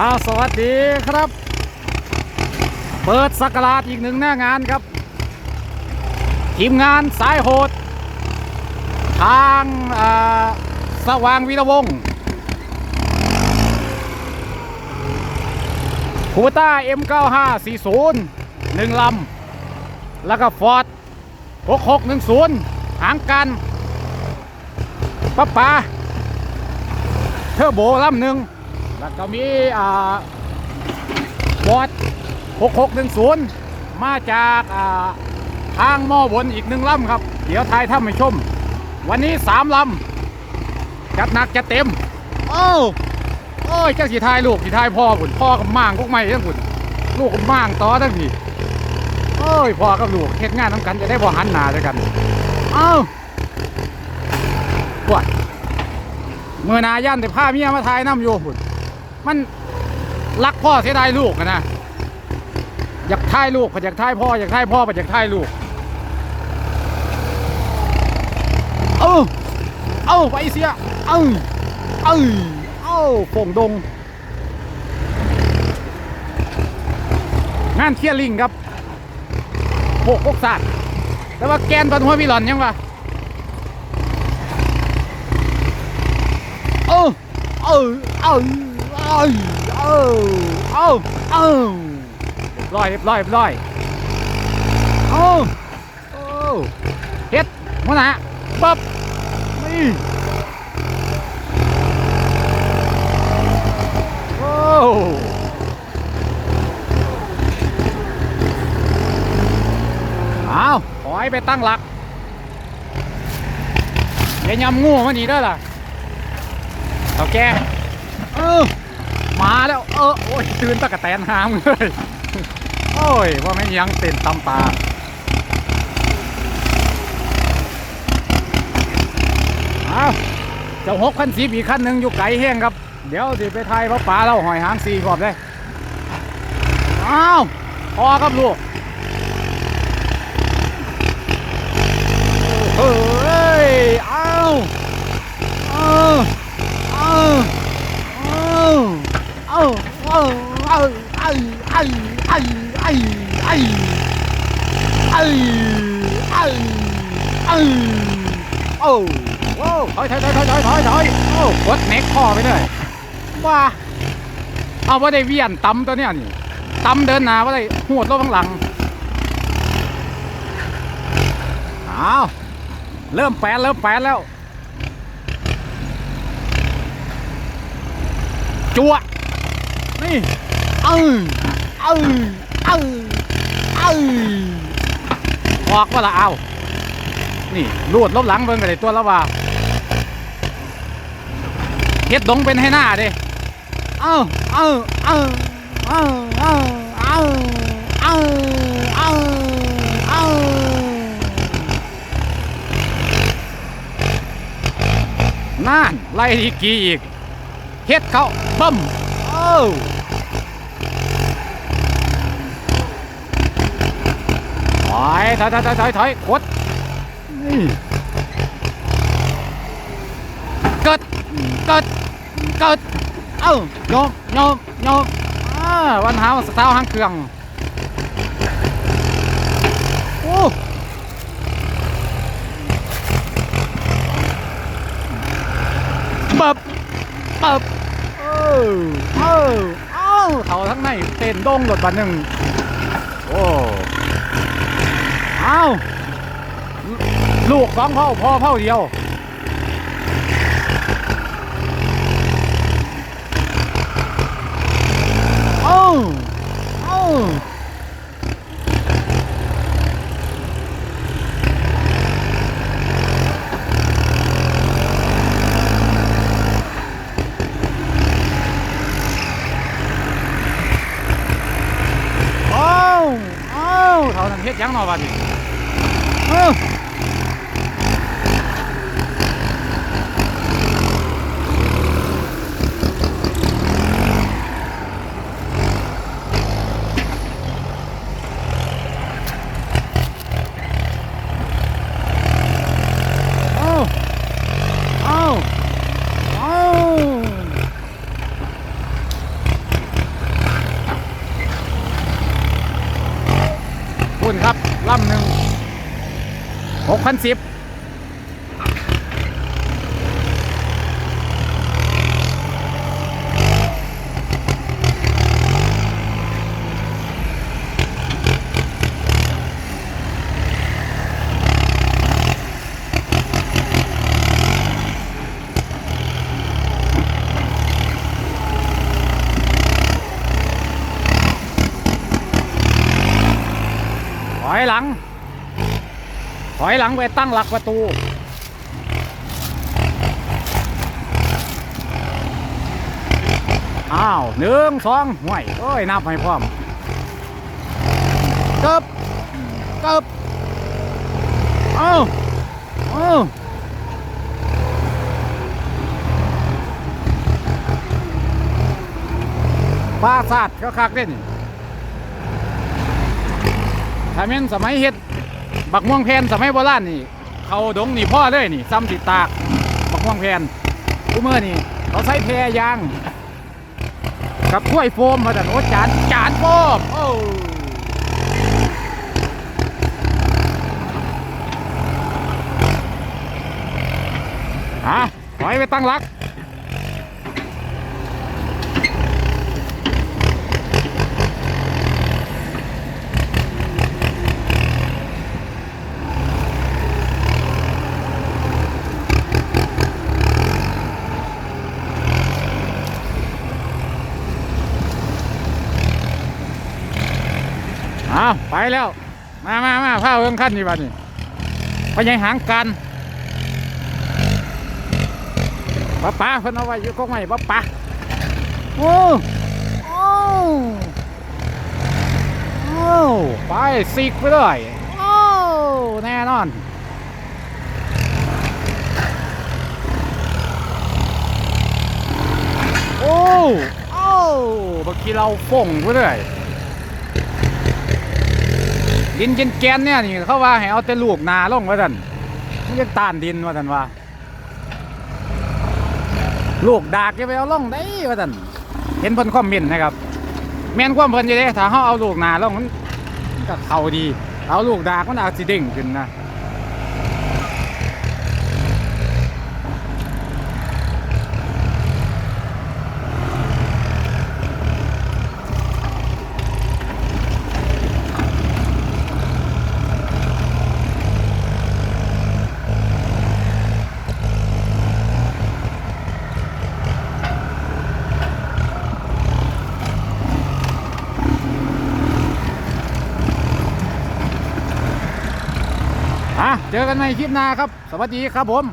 อ้าวสวัสดีครับ เปิดสักราชอีกหนึ่งหน้างานครับ ทีมงานสายโหด ทางาสว่างวีระวงศ์คูต้า M9540 หนึ่งลำ แล้วก็ฟอร์ด6610 หางกันป๊าปาเทอร์โบลำหนึ่ง แล้วก็มีอ่าฟอร์ด6610 มาจากอ่าทางหม้อบนอีกหนึ่งลำครับ เดี๋ยวทายท่านผู้ชม วันนี้สามลำจัดหนักจัดเต็ม โอ้วโอ้ยเจ้าสีทายลูกสีทายพ่อผุนพ่อกับม่างพวกไม่ทั้งผุนลูกกับม่างต่อทั้งทีโอ้ยพ่อกับลูกเฮ็ดงานน้ำกันจะได้บ่หันหน้าด้วยกัน เอ้าปวดเมื่อหนาย่านแต่ผ้าเมียมาทายน้ำอยู่ผุน มันรักพ่อเสียดายลูกนะอยากท่ายลูกอยากท่ายพ่ออยากท่ายพ่อผัดอยากท่ายลูก เอ้าเอ้าไปเสีย เอ้าเอ้าเอ้าโป่งดง งานเทียลิงครับโหกกกสัตว์แต่ว่าแกนตอนหัวพี่หลอนยังวะเอ้าเอาเอา อ้าเอ้าเอ้าเอ้าเรียบร้อยเรียบร้อยเรียบร้อยเอ้าเอ้เฮ็ดมันนะปั๊บนี่โอ้เอาขอให้ไปตั้งหลักอย่ายำงูมันนี่เด้ล่ะเท่าแกเออ มาแล้วเออโอ้ยตื่นตะกะแตนหามเลยโอ้ยว่าไม่ยังเต้นตำตาเอาเจ้าหกคันสีอีกคันหนึ่งอยู่ไกลแห้งครับ เดี๋ยวสิไปไทยพระป่าเราหอยหางสีกรอบเลยอ้าวพอครับลูกเฮ้ยอ้าวอ้าวอ้าว อ้าวอ้าวอ้าวอ้าวไอไอไอไอ้ไอ้ไอไอโอ้โอ้ถอยถอยถอยถอยถอยถอยถอยโอ้กดเน็กคอไปเลยว่าเอาว่าได้เวียนตำตัวเนี้ยนี่ตำเดินหน้าว่าได้หวดรถข้างหลังเอาเริ่มแปดเริ่มแปดแล้วจั่ว นี่เออเออเออเออออกว่าละเอานี่รูดลบหลังเบิ่งกันเลยตัวละว่าเฮ็ดดงเป็นให้หน้าเด้เอ้าเอ้าเอ้าเอ้าเอ้าเอ้าเอ้าเอ้าเอ้านั่นไล่อีกกี่อีกเฮ็ดเขาบึ้มเอ้า ถอยถอยถอยถอยถอยถอยกดนี่เกิดเกิดเกิดเอ้าโยกโยกโยกอ่าวันหาวสตาร์หางเครื่องโอ้ปับปับเออเออเอ้าเขาทั้งในเต้นดงรถบันหนึ่งโอ้เอ้าลูกสองเผ่าพ่อเผ่าเดียวเอ้าเอ้าเอ้าเอ้าเขาทำเฮ็ดหยังหนอบัดนี้ Oh! หกพันสิบ อยหลังไปตั้งหลักประตู อ้าวหนึ่งสองห่วยโอ้ย นับให้พร้อมเกิบเกิบเอาเอาปลาสาดก็คักเด่นถ้าแม่นสมัยเฮ็ด บักม่วงแพนสมัยโบราณนี่ เขาดงนี่พ่อเลยนี่ซ้ำติดตาก บักม่วงแพนกูเมื่อนี่เขาใช้แพรยาง กับถ้วยโฟมมาแต่โอ้จานจานโฟมโอ้ฮะถอยไปตั้งหลักาไปแล้ว มามามาผ้าเอื้องขั้นนี่บ้านี่ไปยังหางกันป้าป้าเพิ่นเอาไว้อยู่กองไม้ป้าป้าโอ้โอ้โอ้ไปสิกไปเลยโอ้แน่นอนโอ้โอ้บางทีเราฟงไปเลย ดินเนแกนเนี่ยนี่เขาว่าให้เอาแต่ลูกนาลงว่าท่านมันยังต้านดินว่าท่านว่า ลูกดากจะไปเอาลงได้ว่าท่านเห็นเพิ่นคอมเมนต์นะครับ แม่นความเพิ่นอยู่เด้ถ้าเขาเอาลูกนาลงมันก็เข้าดี เอาลูกดากมันอาจสิเด้งขึ้นนะ เจอกันในคลิปหน้าครับ สวัสดีครับผม